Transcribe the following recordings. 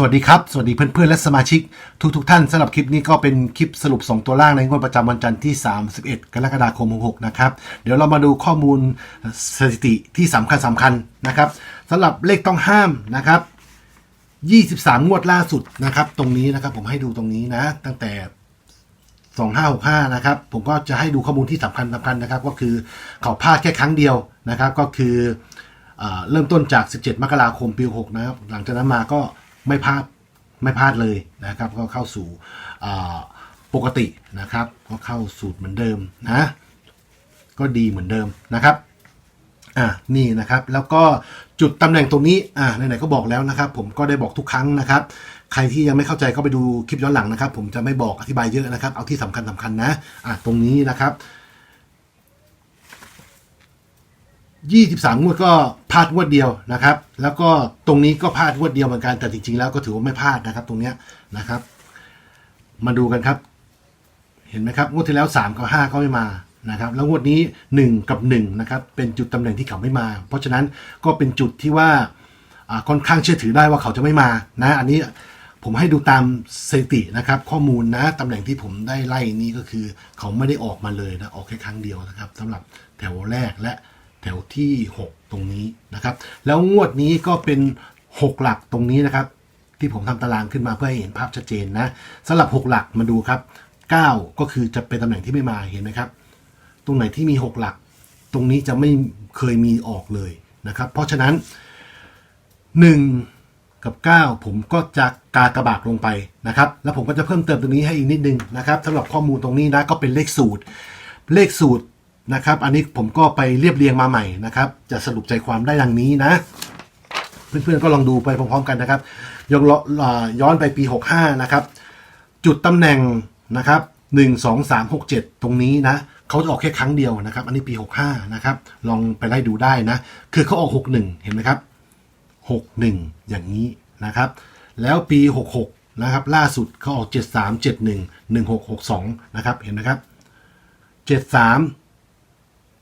สวัสดีครับ สวัสดีเพื่อนๆ และสมาชิกทุกๆทท่านสำหรับคลิปนี้ก็เป็นคลิปสรุป 2 ตัวล่างในงวดประจำวันจันทร์ที่ 31 กรกฎาคม 66 นะครับ เดี๋ยวเรามาดูข้อมูลสถิติที่สำคัญสำคัญนะครับสำหรับเลขต้องห้ามนะครับ 23 งวดล่าสุดนะครับ ตรงนี้นะครับผมให้ดูตรงนี้นะ ตั้งแต่ 2565 นะครับ ผมก็จะให้ดูข้อมูลที่สำคัญสำคัญนะครับ ก็คือเขาพลาดแค่ครั้งเดียวนะครับ ก็คืออเริ่มต้นจาก 17 มกราคมปี 6 นะครับ หลังจากนั้นมาก็ ไม่พลาดไม่พลาดเลยนะครับ ก็เข้าสู่ปกตินะครับ ก็เข้าสูตรเหมือนเดิมนะ ก็ดีเหมือนเดิมนะครับอ่านี่นะครับแล้วก็จุดตำแหน่งตรงนี้อ่าไหนๆก็บอกแล้วนะครับ ผมก็ได้บอกทุกครั้งนะครับ ใครที่ยังไม่เข้าใจก็ไปดูคลิปย้อนหลังนะครับ ผมจะไม่บอกอธิบายเยอะนะครับ เอาที่สำคัญสำคัญนะอ่าตรงนี้นะครับ 23 งวดก็าดวดเดียวนะครับ แล้วก็ตรงนี้ก็พลาดวดเดียวเหมือนกันแต่จริงๆแล้วก็ถือว่าไม่พลาดนะครับ ตรงเนี้ยนะครับ มาดูกันครับ เห็นไหมครับงวดที่แล้ว 3 กับ 5 ก็ไม่มานะครับ แล้วงวดนี้ 1 กับ 1 นะครับ เป็นจุดตำแหน่งที่เขาไม่มา เพราะฉะนั้นก็เป็นจุดที่ว่าอ่าค่อนข้างเชื่อถือได้ว่าเขาจะไม่มานะอันนี้ผมให้ดูตามสถิตินะครับ ข้อมูลนะตำแหน่งที่ผมได้ไล่นี้ก็คือ เขาไม่ได้ออกมาเลยนะออกแค่ครั้งเดียวนะครับสำหรับแถวแรกและแถวที่ 6 ตรงนี้นะครับ แล้วงวดนี้ก็เป็น 6 หลักตรงนี้นะครับ ที่ผมทำตารางขึ้นมาเพื่อให้เห็นภาพชัดเจนนะสำหรับ 6 หลักมาดูครับ 9 ก็คือจะเป็นตำแหน่งที่ไม่มาเห็นไหมครับ ตรงไหนที่มี 6 หลัก ตรงนี้จะไม่เคยมีออกเลยนะครับ เพราะฉะนั้น 1 กับ 9 ผมก็จะกากระบากลงไปนะครับ แล้วผมก็จะเพิ่มเติมตรงนี้ให้อีกนิดนึงนะครับสำหรับข้อมูลตรงนี้นะก็เป็นเลขสูตร เลขสูตร นะครับ อันนี้ผมก็ไปเรียบเรียงมาใหม่นะครับ จะสรุปใจความได้ดังนี้นะ เพื่อนๆก็ลองดูไปพร้อมๆกันนะครับยกย้อนไปปี 65 นะครับ จุดตำแหน่งนะครับ1 2 3 6 7 ตรงนี้นะเขาจะออกแค่ครั้งเดียวนะครับ อันนี้ปี 65 นะครับ ลองไปไล่ดูได้นะ คือเขาออก 61 เห็นไหมครับ 61 อย่างนี้นะครับ แล้วปี 66 นะครับ ล่าสุดเขาออก 73 71 1662 นะครับ เห็นไหมครับ 73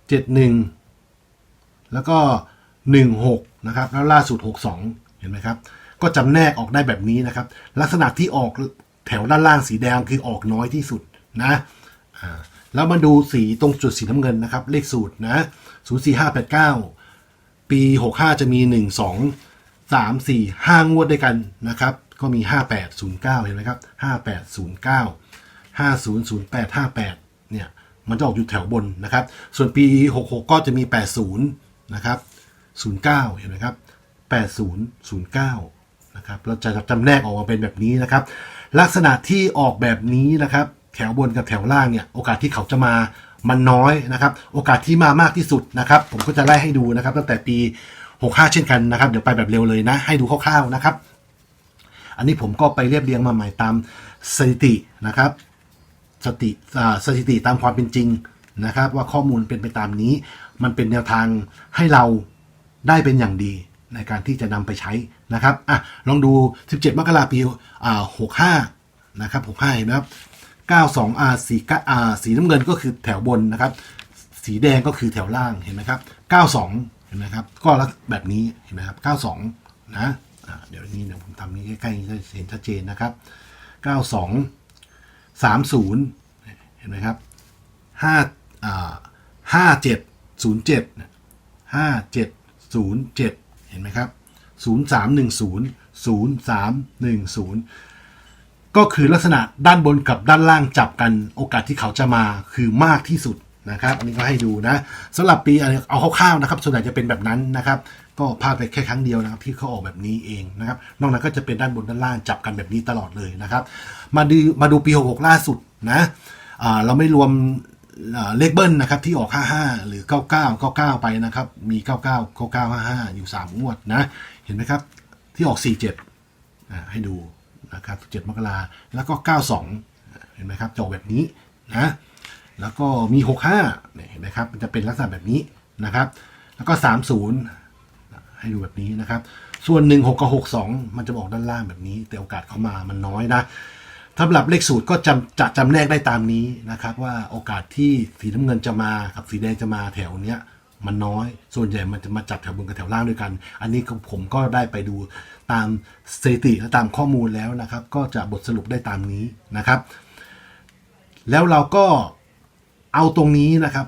71 แล้วก็ 16 นะครับ แล้วล่าสุด 62 เห็นไหมครับ ก็จำแนกออกได้แบบนี้นะครับ ลักษณะที่ออกแถวด้านล่างสีแดงคือออกน้อยที่สุดนะแล้วมาดูสีตรงจุดสีน้ำเงินนะครับ เลขสูตรนะ 04589 ปี 65 จะมี 1 2 3 4 5 งวดด้วยกันนะครับ ก็มี 5809 เห็นไหมครับ 5809 5008 58 เนี่ย มันจะออกอยู่แถวบนนะครับ ส่วนปี 66 ก็จะมี 80 นะครับ 09 เห็นไหมครับ 8009 นะครับ เราจะจำแนกออกมาเป็นแบบนี้นะครับ ลักษณะที่ออกแบบนี้นะครับ แถวบนกับแถวล่างเนี่ย โอกาสที่เขาจะมามันน้อยนะครับ โอกาสที่มามากที่สุดนะครับ ผมก็จะไล่ให้ดูนะครับ ตั้งแต่ปี 65 เช่นกันนะครับ เดี๋ยวไปแบบเร็วเลยนะ ให้ดูคร่าวๆนะครับ อันนี้ผมก็ไปเรียบเรียงมาใหม่ตามสถิตินะครับ สติสถิติตามความเป็นจริงนะครับ ว่าข้อมูลเป็นไปตามนี้ มันเป็นแนวทางให้เราได้เป็นอย่างดีในการที่จะนำไปใช้นะครับอะลองดู 17 มกราปีอ่า65 นะครับ 65 เห็นไหมครับ92อ่าสีกะอ่าสีน้ำเงินก็คือแถวบนนะครับ สีแดงก็คือแถวล่างเห็นไหมครับ 92 เห็นไหมครับ ก็รักแบบนี้เห็นไหมครับ 92 นะอ่าเดี๋ยวนี้เดี๋ยวผมทำนี้ใกล้ๆจะเห็นชัดเจนนะครับ 92 สามศูนย์เห็นไหมครับห้าห้าเจ็ดศูนย์เจ็ดห้าเจ็ดศูนย์เจ็ดเห็นไหมครับศูนย์สามหนึ่งศูนย์ศูนย์สามหนึ่งศูนย์ก็คือลักษณะด้านบนกับด้านล่างจับกันโอกาสที่เขาจะมาคือมากที่สุด นะครับอันนี้ก็ให้ดูนะสำหรับปีอันนี้เอาคร่าวๆนะครับ ส่วนใหญ่จะเป็นแบบนั้นนะครับ ก็พลาดไปแค่ครั้งเดียวนะครับที่เขาออกแบบนี้เองนะครับ นอกนั้นก็จะเป็นด้านบนด้านล่างจับกันแบบนี้ตลอดเลยนะครับ มาดูมาดูปี66ล่าสุดนะเราไม่รวมเลขเบิ้ลนะครับที่ออก 55 หรือ 99 99 ไปนะครับ มี 99 99 55 อยู่ 3 งวดนะ เห็นไหมครับ ที่ออก 47 ให้ดูนะครับ7มกราแล้วก็ 92 เห็นไหมครับจะออกแบบนี้นะ แล้วก็มี 65เนี่ยเห็นไหมครับ มันจะเป็นลักษณะแบบนี้นะครับ แล้วก็ 30 ให้ดูแบบนี้นะครับ ส่วน 1 6กับ62 มันจะบอกด้านล่างแบบนี้ แต่โอกาสเขามามันน้อยนะสำหรับเลขสูตรก็จำจะจำแนกได้ตามนี้นะครับ ว่าโอกาสที่สีน้ำเงินจะมากับสีแดงจะมาแถวเนี้ยมันน้อย ส่วนใหญ่มันจะมาจับแถวบนกับแถวล่างด้วยกัน อันนี้ผมก็ได้ไปดูตามสถิติและตามข้อมูลแล้วนะครับ ก็จะบทสรุปได้ตามนี้นะครับ แล้วเราก็ เอาตรงนี้นะครับ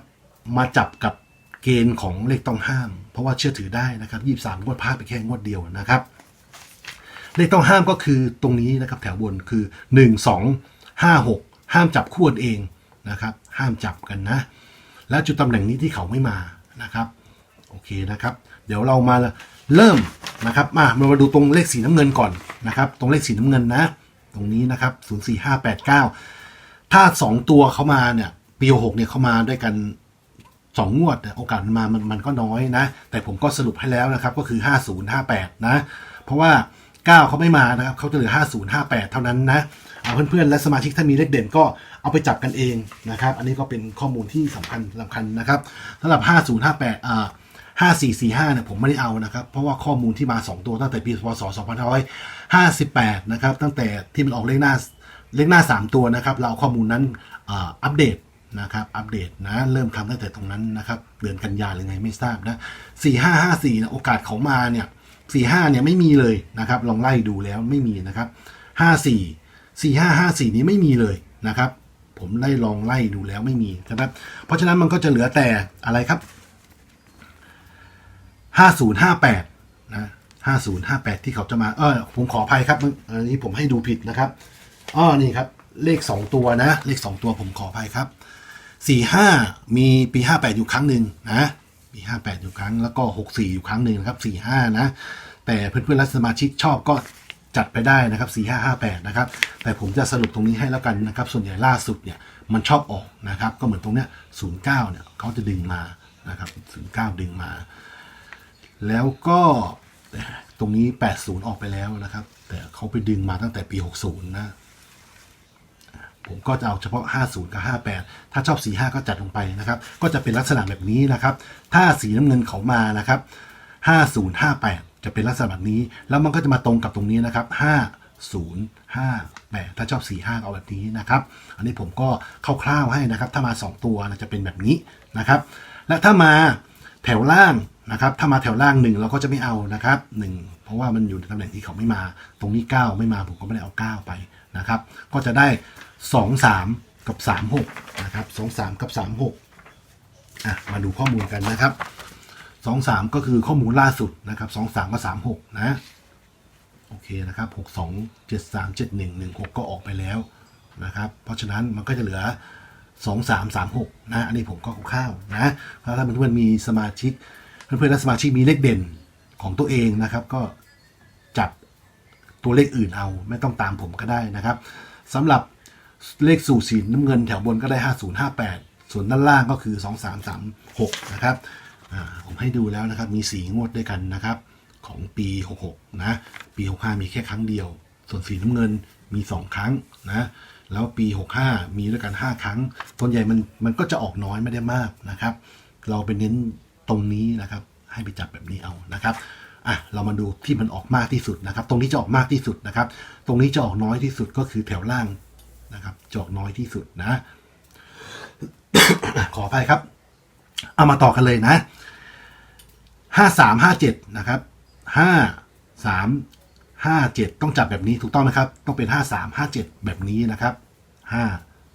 มาจับกับเกณฑ์ของเลขต้องห้าม เพราะว่าเชื่อถือได้นะครับยี่สามงวดพลาดไปแค่งวดเดียวนะครับ เลขต้องห้ามก็คือตรงนี้นะครับแถวบนคือ 1 2 5 6 ห้ามจับคู่กันเองนะครับ ห้ามจับกันนะ แล้วจุดตำแหน่งนี้ที่เขาไม่มานะครับโอเคนะครับ เดี๋ยวเรามาเริ่มนะครับมามาดูตรงเลขสีน้ำเงินก่อนนะครับ ตรงเลขสีน้ำเงินนะ ตรงนี้นะครับ 04589 ถ้า 2 ตัวเขามาเนี่ย ปี6เนี่ยเขามาด้วยกันสองงวดโอกาสมันมามันมันก็น้อยนะ แต่ผมก็สรุปให้แล้วนะครับ ก็คือ 5058 นะ เพราะว่า 9เขาไม่มานะครับเขาจะเหลือ 5058 เท่านั้นนะเอาเพื่อนๆ และสมาชิกถ้ามีเลขเด่นก็เอาไปจับกันเองนะครับ อันนี้ก็เป็นข้อมูลที่สำคัญสำคัญนะครับสำหรับ 5058อ่า5445เนี่ยผมไม่ได้เอานะครับ เพราะว่าข้อมูลที่มา 2 ตัวตั้งแต่ปีพศ2558 นะครับ ตั้งแต่ที่มันออกเลขหน้าเลขหน้า 3 ตัวนะครับ เราเอาข้อมูลนั้นอัปเดต นะครับอัปเดตนะเริ่มทำตั้งแต่ตรงนั้นนะครับเดือนกันยาหรือไงไม่ทราบนะสี่ห้าห้าสี่นะโอกาสเขามาเนี่ยสี่ห้าเนี่ยไม่มีเลยนะครับลองไล่ดูแล้วไม่มีนะครับห้าสี่สี่ห้าห้าสี่นี้ไม่มีเลยนะครับผมได้ลองไล่ดูแล้วไม่มีนะครับเพราะฉะนั้นมันก็จะเหลือแต่อะไรครับห้าศูนย์ห้าแปดนะห้าศูนย์ห้าแปดที่เขาจะมาเออผมขออภัยครับอันนี้ผมให้ดูผิดนะครับอ้อนี่ครับเลขสองตัวนะ เลขสองตัวผมขออภัยครับ สี่ห้ามีปีห้าแปดอยู่ครั้งหนึ่งนะปีห้าแปดอยู่ครั้งแล้วก็หกสี่อยู่ครั้งหนึ่งนะครับสี่ห้านะ แต่เพื่อนเพื่อนๆรัฐสมาชิกชอบก็จัดไปได้นะครับสี่ห้าห้าแปดนะครับ แต่ผมจะสรุปตรงนี้ให้แล้วกันนะครับ ส่วนใหญ่ล่าสุดเนี่ยมันชอบออกนะครับ ก็เหมือนตรงเนี้ยศูนย์เก้าเนี่ยเขาจะดึงมานะครับศูนย์เก้าดึงมา แล้วก็ตรงนี้ 80 ออกไปแล้วนะครับ แต่เขาไปดึงมาตั้งแต่ปี 60 นะ ผมก็จะเอาเฉพาะ 50 กับ 58 ถ้าชอบ 45 ก็จัดลงไปนะครับ ก็จะเป็นลักษณะแบบนี้นะครับ ถ้าสีน้ำเงินเขามานะครับ 50 58 จะเป็นลักษณะแบบนี้ แล้วมันก็จะมาตรงกับตรงนี้นะครับ 50 58 ถ้าชอบ 45 เอาแบบนี้นะครับ อันนี้ผมก็คร่าวๆให้นะครับ ถ้ามา 2 ตัวนะจะเป็นแบบนี้นะครับ และถ้ามาแถวล่างนะครับ ถ้ามาแถวล่างหนึ่งเราก็จะไม่เอานะครับหนึ่งเพราะว่ามันอยู่ในตำแหน่งที่เขาไม่มา ตรงนี้ 9 ไม่มาผมก็ไม่ได้เอา 9 ไปนะครับ ก็จะได้ 2 3กับ3 6นะครับ2 3กับ3 6อะมาดูข้อมูลกันนะครับ2 3ก็คือข้อมูลล่าสุดนะครับ2 3กับ3 6นะโอเคนะครับ6 2 7 3 7 1 1 6ก็ออกไปแล้วนะครับเพราะฉะนั้นมันก็จะเหลือ2 3 3 6นะอันนี้ผมก็คร่าวๆนะถ้าท่าเพื่อนๆมีสมาชิกเพื่อนๆและสมาชิกมีเลขเด่นของตัวเองนะครับ ก็จับตัวเลขอื่นเอาไม่ต้องตามผมก็ได้นะครับสำหรับ เลขสู่สีน้ำเงินแถวบนก็ได้ 5058 ส่วนด้านล่างก็คือ 2336 นะครับผมให้ดูแล้วนะครับ มี 4 งวดด้วยกันนะครับ ของปี 66 นะ ปี 65 มีแค่ครั้งเดียว ส่วนสีน้ำเงินมี 2 ครั้งนะ แล้วปี 65 มีด้วยกัน 5 ครั้งส่วนใหญ่มันมันก็จะออกน้อยไม่ได้มากนะครับ เราไปเน้นตรงนี้นะครับ ให้ไปจับแบบนี้เอานะครับอะเรามาดูที่มันออกมากที่สุดนะครับ ตรงนี้จะออกมากที่สุดนะครับ ตรงนี้จะออกน้อยที่สุดก็คือแถวล่าง นะครับจะอกน้อยที่สุดนะ ขออภัยครับ เอามาต่อกันเลยนะห้าสามห้าเจ็ดนะครับห้าสามห้าเจ็ดต้องจับแบบนี้ถูกต้องนะครับ ต้องเป็นห้าสามห้าเจ็ดแบบนี้นะครับห้า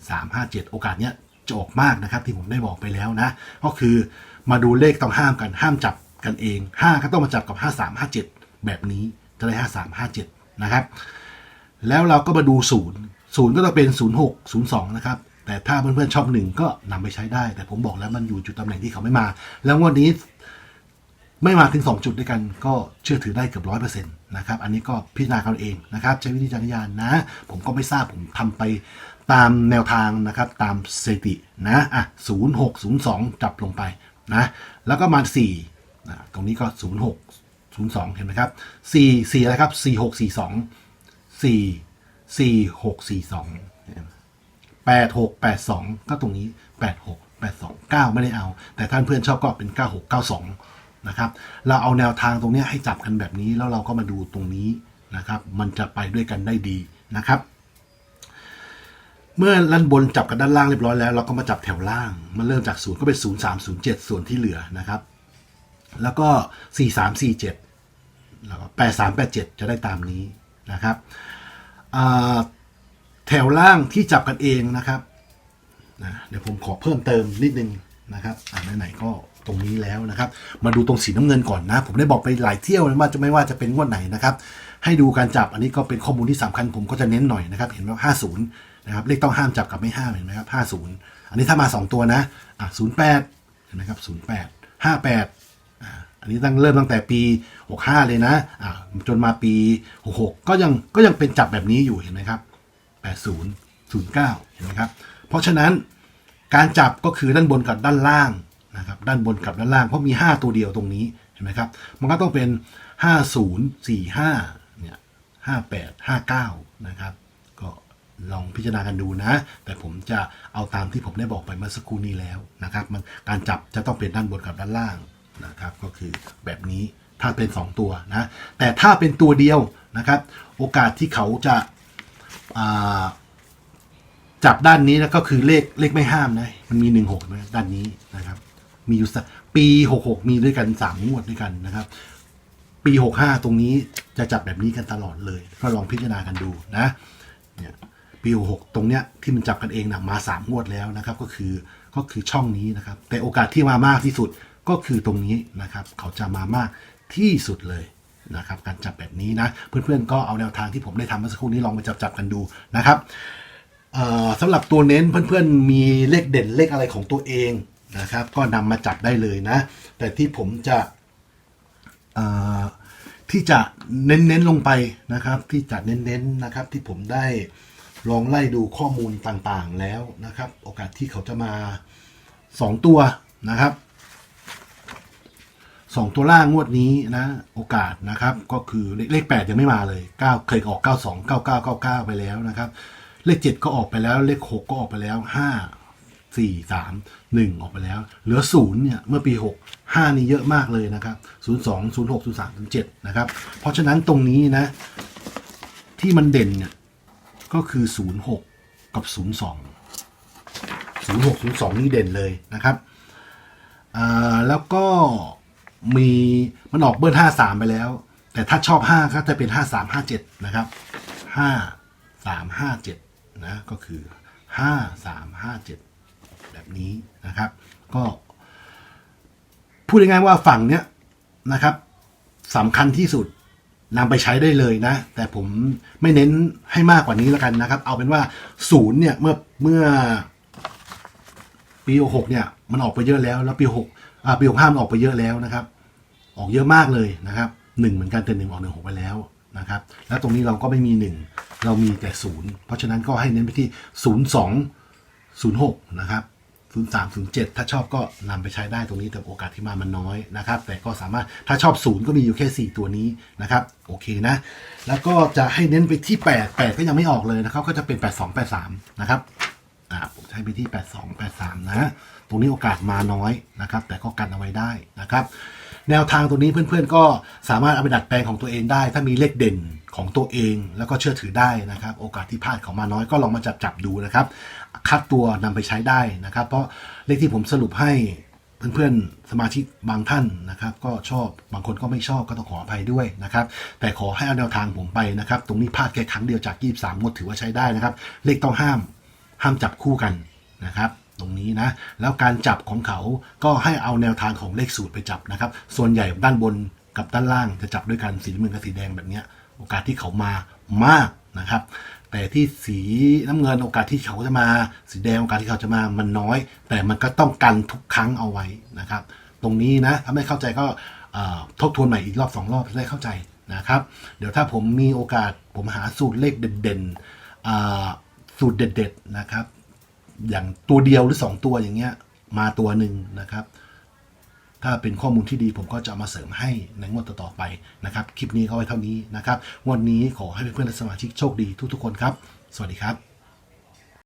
สามห้าเจ็ดโอกาสเนี้ยจะออกมากนะครับ ที่ผมได้บอกไปแล้วนะ ก็คือมาดูเลขต้องห้ามกันห้ามจับกันเองห้าก็ต้องมาจับกับห้าสามห้าเจ็ดแบบนี้จะได้ห้าสามห้าเจ็ดนะครับ แล้วเราก็มาดูศูนย์ ศูนย์ก็ต้องเป็นศูนย์หกศูนย์สองนะครับ แต่ถ้าเพื่อนๆชอบหนึ่งก็นำไปใช้ได้ แต่ผมบอกแล้วมันอยู่จุดตำแหน่งที่เขาไม่มา แล้วงวันนี้ไม่มาถึง 2 จุดด้วยกันก็เชื่อถือได้เกือบร้อยเปอร์เซ็นต์นะครับ อันนี้ก็พิจารณากันเองนะครับ ใช้วิธีจารยานนะ ผมก็ไม่ทราบผมทำไปตามแนวทางนะครับ ตามสถิตินะอะศูนย์หกศูนย์สองจับลงไปนะแล้วก็มาสี่นะตรงนี้ก็ศูนย์หกศูนย์สองเห็นไหมครับสี่สี่อะไรครับสี่หกสี่สองสี่ สี่หกสี่สองแปดหกแปดสองก็ตรงนี้แปดหกแปดสองเก้าไม่ได้เอา แต่ท่านเพื่อนชอบก็เป็นเก้าหกเก้าสองนะครับ เราเอาแนวทางตรงนี้ให้จับกันแบบนี้แล้วเราก็มาดูตรงนี้นะครับ มันจะไปด้วยกันได้ดีนะครับ เมื่อด้านบนจับกันด้านล่างเรียบร้อยแล้ว เราก็มาจับแถวล่าง มันเริ่มจากศูนย์ก็เป็นศูนย์สามศูนย์เจ็ดส่วนที่เหลือนะครับ แล้วก็สี่สามสี่เจ็ดแล้วก็แปดสามแปดเจ็ดจะได้ตามนี้นะครับ แถวล่างที่จับกันเองนะครับนะเดี๋ยวผมขอเพิ่มเติมนิดนึงนะครับอ่าไหนๆก็ตรงนี้แล้วนะครับ มาดูตรงสีน้ำเงินก่อนนะ ผมได้บอกไปหลายเที่ยวนะว่าจะไม่ว่าจะเป็นงวดไหนนะครับ ให้ดูการจับอันนี้ก็เป็นข้อมูลที่สำคัญผมก็จะเน้นหน่อยนะครับ เห็นไหมห้าศูนย์นะครับเลขต้องห้ามจับกับไม่ห้ามเห็นไหมครับห้าศูนย์อันนี้ถ้ามาสองตัวนะอะศูนย์แปดเห็นไหมครับศูนย์แปดห้าแปด อันนี้ตั้งเริ่มตั้งแต่ปี 65 เลยนะอ่าจนมาปี 66 ก็ยังก็ยังเป็นจับแบบนี้อยู่เห็นไหมครับ 80 09 เห็นไหมครับ เพราะฉะนั้นการจับก็คือด้านบนกับด้านล่างนะครับด้านบนกับด้านล่างเพราะมี 5 ตัวเดียวตรงนี้เห็นไหมครับ มันก็ต้องเป็น 5045เนี่ย58 59 นะครับก็ลองพิจารณากันดูนะ แต่ผมจะเอาตามที่ผมได้บอกไปเมื่อสักครู่นี้แล้วนะครับมันการจับจะต้องเป็นด้านบนกับด้านล่าง นะครับ ก็คือแบบนี้ถ้าเป็น 2 ตัวนะ แต่ถ้าเป็นตัวเดียวนะครับ โอกาสที่เขาจะาจับด้านนี้นะก็คือเลขเลขไม่ห้ามนะ มันมี 1 6นะด้านนี้นะครับ มีอยู่สักปี 66 มีด้วยกัน 3 งวดด้วยกันนะครับ ปี 65 ตรงนี้จะจับแบบนี้กันตลอดเลย ก็ลองพิจารณากันดูนะเนี่ยปี 66 ตรงเนี้ยที่มันจับกันเองนะมาสามงวดแล้วนะครับ ก็คือก็คือช่องนี้นะครับ แต่โอกาสที่มามากที่สุด ก็คือตรงนี้นะครับเขาจะมามากที่สุดเลยนะครับการจับแบบนี้นะเพื่อนๆก็เอาแนวทางที่ผมได้ทำเมื่อสักครู่นี้ลองไปจับจับๆกันดูนะครับสำหรับตัวเน้นเพื่อนๆมีเลขเด่นเลขอะไรของตัวเองนะครับ ก็นำมาจับได้เลยนะ แต่ที่ผมจะที่จะเน้นๆลงไปนะครับ ที่จะเน้นๆนะครับที่ผมได้ลองไล่ดูข้อมูลต่างๆแล้วนะครับ โอกาสที่เขาจะมา 2 ตัวนะครับ สองตัวล่างงวดนี้นะ โอกาสนะครับ ก็คือเลขเลข8ยังไม่มาเลย9เคยออก92 99 99ไปแล้วนะครับ เลข7ก็ออกไปแล้วเลข6ก็ออกไปแล้ว5สี่สามหนึ่งออกไปแล้ว เหลือศูนย์เนี่ยเมื่อปีหกห้านี่เยอะมากเลยนะครับศูนย์สองศูนย์หกศูนย์สามศูนย์เจ็ดนะครับ เพราะฉะนั้นตรงนี้นะ ที่มันเด่นเนี่ยก็คือศูนย์หกกับศูนย์สองศูนย์หกศูนย์สองนี่เด่นเลยนะครับอ่าแล้วก็ มีมันออกเบิร์ห้าสามไปแล้ว แต่ถ้าชอบห้าก็จะเป็นห้าสามห้าเจ็ดนะครับห้าสามห้าเจ็ดนะก็คือห้าสามห้าเจ็ดแบบนี้นะครับ ก็พูดง่ายๆว่าฝั่งเนี้ยนะครับสำคัญที่สุดนำไปใช้ได้เลยนะ แต่ผมไม่เน้นให้มากกว่านี้แล้วกันนะครับ เอาเป็นว่าศูนย์เนี่ยเมื่อเมื่อปีหกเนี่ยมันออกไปเยอะแล้ว แล้วปีหกอ่าปีหกห้ามันออกไปเยอะแล้วนะครับ ออกเยอะมากเลยนะครับหนึ่งเหมือนกันแต่หนึ่งออกหนึ่งหกไปแล้วนะครับ แล้วตรงนี้เราก็ไม่มีหนึ่งเรามีแต่ศูนย์เพราะฉะนั้นก็ให้เน้นไปที่ศูนย์สอง06 นะครับ03 07 ถ้าชอบก็นำไปใช้ได้ตรงนี้แต่โอกาสที่มามันน้อยนะครับ แต่ก็สามารถถ้าชอบ 0 ก็มีอยู่แค่ 4 ตัวนี้นะครับ โอเคนะ แล้วก็จะให้เน้นไปที่ 8 8 ก็ยังไม่ออกเลยนะครับ ก็จะเป็น 82 83 นะครับอ่าผมให้ไปที่ 82 83 นะ ตรงนี้โอกาสมาน้อยนะครับ แต่ก็กันเอาไว้ได้นะครับ แนวทางตรงนี้เพื่อนๆ ก็สามารถเอาไปดัดแปลงของตัวเองได้ ถ้ามีเลขเด่นของตัวเอง แล้วก็เชื่อถือได้นะครับ โอกาสที่พลาดของมาน้อยก็ลองมาจับจับๆดูนะครับ คัดตัวนำไปใช้ได้นะครับ เพราะเลขที่ผมสรุปให้เพื่อนๆสมาชิกบางท่านนะครับ ก็ชอบบางคนก็ไม่ชอบก็ต้องขออภัยด้วยนะครับ แต่ขอให้เอาแนวทางผมไปนะครับ ตรงนี้พลาดแค่ครั้งเดียวจาก 23งวดถือว่าใช้ได้นะครับ เลขต้องห้าม ห้ามจับคู่กันนะครับ ตรงนี้นะ แล้วการจับของเขาก็ให้เอาแนวทางของเลขสูตรไปจับนะครับ ส่วนใหญ่ด้านบนกับด้านล่างจะจับด้วยกันสีน้ำเงินกับสีแดงแบบนี้โอกาสที่เขามามากนะครับ แต่ที่สีน้ำเงินโอกาสที่เขาจะมา สีแดงโอกาสที่เขาจะมามันน้อย แต่มันก็ต้องกันทุกครั้งเอาไว้นะครับ ตรงนี้นะถ้าไม่เข้าใจก็ทบทวนใหม่อีกรอบสองรอบจะได้เข้าใจนะครับ เดี๋ยวถ้าผมมีโอกาสผมหาสูตรเลขเด่นๆสูตรเด็ดๆนะครับ อย่างตัวเดียวหรือ 2 ตัวอย่างเงี้ยมาตัวหนึ่งนะครับ ถ้าเป็นข้อมูลที่ดีผมก็จะามาเสริมให้ในงวดต่อๆไปนะครับคลิปนี้ก็ไว้เท่านี้นะครับงวดนี้ขอให้เพื่อนๆและสมาชิกโชคดีทุกๆคนครับ สวัสดีครับ